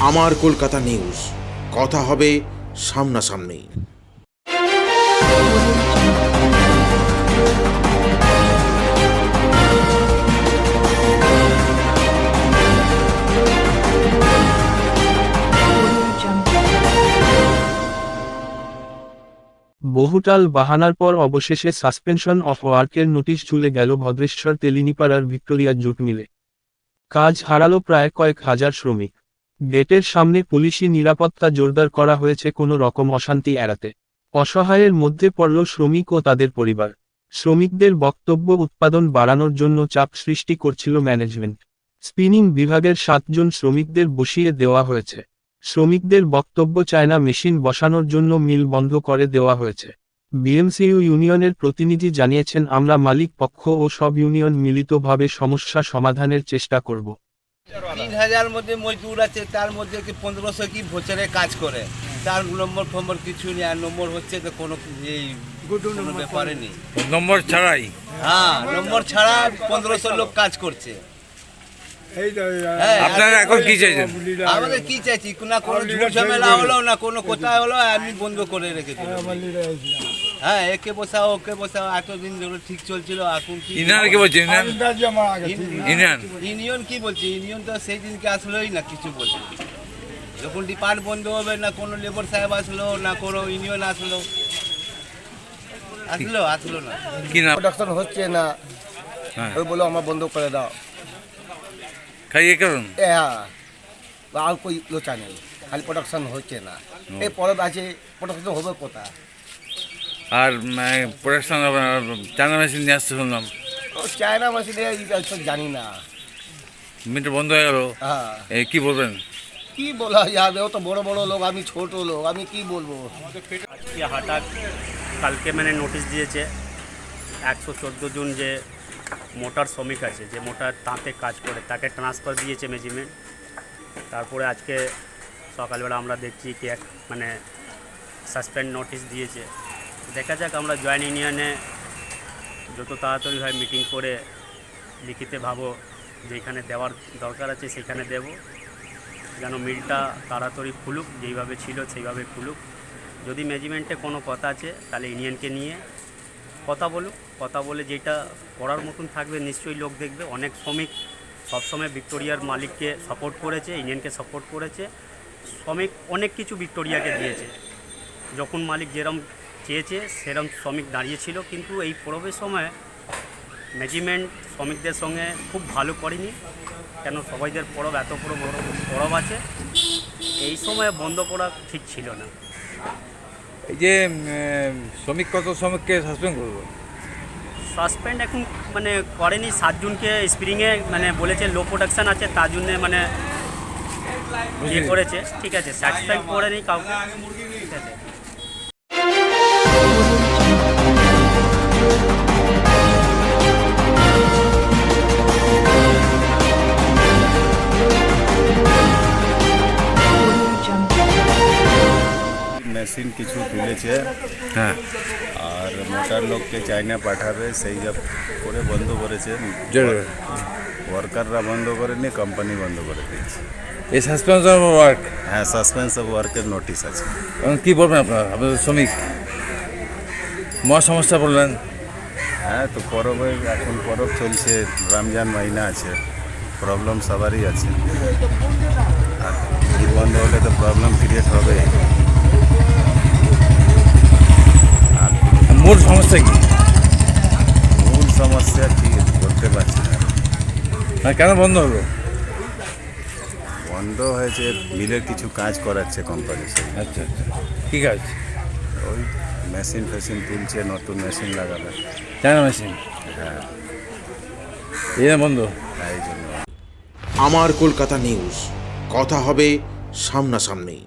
আমার কলকাতা নিউজ। কথা হবে সামনাসামনি। বহুটাল বাহানার পর অবশেষে সাসপেনশন অফ ওয়ার্কের নোটিশ ঝুলে গেল ভদ্রেশ্বর তেলিনিপাড়ার ভিক্টোরিয়া জুট মিলে। কাজ হারালো প্রায় কয়েক হাজার শ্রমিক। গেটের সামনে পুলিশি নিরাপত্তা জোরদার করা হয়েছে কোনো রকম অশান্তি এড়াতে। অসহায়ের মধ্যে পড়ল শ্রমিক ও তাদের পরিবার। শ্রমিকদের বক্তব্য উৎপাদন বাড়ানোর জন্য চাপ সৃষ্টি করছিল ম্যানেজমেন্ট। স্পিনিং বিভাগের সাতজন শ্রমিকদের বসিয়ে দেওয়া হয়েছে। শ্রমিকদের বক্তব্য চায়না মেশিন বসানোর জন্য মিল বন্ধ করে দেওয়া হয়েছে। বিএমসিইউ ইউনিয়নের প্রতিনিধি জানিয়েছেন, আমরা মালিক পক্ষ ও সব ইউনিয়ন মিলিতভাবে সমস্যা সমাধানের চেষ্টা করব। তিন হাজার মধ্যে মজদুর আছে তার মধ্যে কি পনেরোশো কি ভোচারে কাজ করে। তার নম্বর ফম্বর কিছু নেই আর নম্বর হচ্ছে তো কোনো এই কোনো ব্যাপারে নেই। নম্বর ছাড়াই? হ্যাঁ নম্বর ছাড়া পনেরোশো লোক কাজ করছে। হ্যাঁ, আপনারা এখন কি চাইছেন? আমাদের কি চাইছি? না কোনো ঝুট ঝামেলা হলো না কোনো কোথায় হলো আমি বন্ধ করে রেখে দিল। হ্যাঁ একে বসাও ওকে বসাও এতদিন ধরে ঠিক চলছিল এখন কি? ইনার কি ইনার ইউনিয়ন কি বলছে? ইউনিয়ন তো সেই দিনকে আসলোই না কিছু বলছে যখন ডিপার্ট বন্ধ হবে না কোনো লেবার সাহেব আসলো না কোনো ইউনিয়ন আসলো। আসলো আসলো না। কি নাম? প্রোডাকশন হচ্ছে না। হ্যাঁ। ওই বলো আমার বন্ধ করে দাও। খাইয়ে কারণ হ্যাঁ। আর কই লোচা নেই। খালি প্রোডাকশন হচ্ছে না। এই পরব আছে প্রোডাকশন হবে কোথায়? আর প্রোডাকশন চানা মেশিন নিয়ে আসতে শুনলাম। ও চায়না মেশিনে সব জানি না। মিটার বন্ধ হয়ে গেল। হ্যাঁ। এই কি বলবেন? কি বলা যাবে? ও তো বড় বড় লোক আমি ছোট লোক আমি কি বলব? আজকে হঠাৎ কালকে মানে নোটিশ দিয়েছে একশো চোদ্দ জন যে মোটার শ্রমিক আছে যে মোটার তাঁতে কাজ করে তাকে ট্রান্সফার দিয়েছে ম্যানেজমেন্ট তারপরে আজকে সকালবেলা আমরা দেখছি কি এক মানে সাসপেন্ড নোটিশ দিয়েছে। দেখা যাক আমরা জয়েন্ট ইউনিয়নে যত তাড়াতাড়ি হয় মিটিং করে লিখিতে ভাবো যেখানে দেওয়ার দরকার আছে সেখানে দেব। যেন মিলটা তাড়াতাড়ি খুলুক, যেইভাবে ছিল সেইভাবে খুলুক। যদি ম্যানেজমেন্টে কোনো কথা আছে, তাহলে ইউনিয়নকে নিয়ে কথা বলুক। কথা বলে যেটা করার মতন থাকবে, নিশ্চয়ই লোক দেখবে। অনেক শ্রমিক সবসময় ভিক্টোরিয়ার মালিককে সাপোর্ট করেছে, ইউনিয়নকে সাপোর্ট করেছে। শ্রমিক অনেক কিছু ভিক্টোরিয়াকে দিয়েছে। যখন মালিক যেরম চেয়েছে সেরম শ্রমিক দাঁড়িয়েছিল কিন্তু এই পরবের সময় ম্যানেজমেন্ট শ্রমিকদের সঙ্গে খুব ভালো করেনি কেন সবাইদের পরব এত বড় বড় পরব আছে এই সময় বন্ধ করা ঠিক ছিল না। এই যে শ্রমিক কত শ্রমিককে সাসপেন্ড করব সাসপেন্ড এখন মানে করেনি সাতজনকে স্প্রিংয়ে মানে বলেছে লো প্রোডাকশান আছে তার জন্যে মানে ইয়ে করেছে ঠিক আছে স্যাটিসফাই করেনি কাউকে। মেশিন কিছু তুলেছে। হ্যাঁ। আর মোটার লোককে চাইনা পাঠাবে সেই সব করে বন্ধ করেছে। ওয়ার্কাররা বন্ধ করেনি কোম্পানি বন্ধ করে দিয়েছে। এই সাসপেনশন ওয়ার্ক হ্যাঁ সাসপেন্স অফ ওয়ার্কের নোটিশ আছে। কি বলবেন আপনার? আপনাদের শ্রমিক? মহা সমস্যা বললেন। হ্যাঁ তো পরবে এখন পরব চলছে রমজান মাইনা আছে প্রবলেম সবারই আছে। আর বন্ধ হলে তো প্রবলেম ক্রিয়েট হবে। মূল সমস্যা কি? মূল সমস্যা কি বলতে পারছি না। হ্যাঁ কেন বন্ধ হলো? বন্ধ হয়েছে মিলের কিছু কাজ করাচ্ছে কোম্পানি আচ্ছা আচ্ছা। কি কাজ? ওই মেশিন ফেশিন তুলছে নতুন মেশিন লাগাবে। চায়না মেশিন হ্যাঁ। এই বন্ধ? তাই জন্য। আমার কলকাতা নিউজ কথা হবে সামনাসামনি।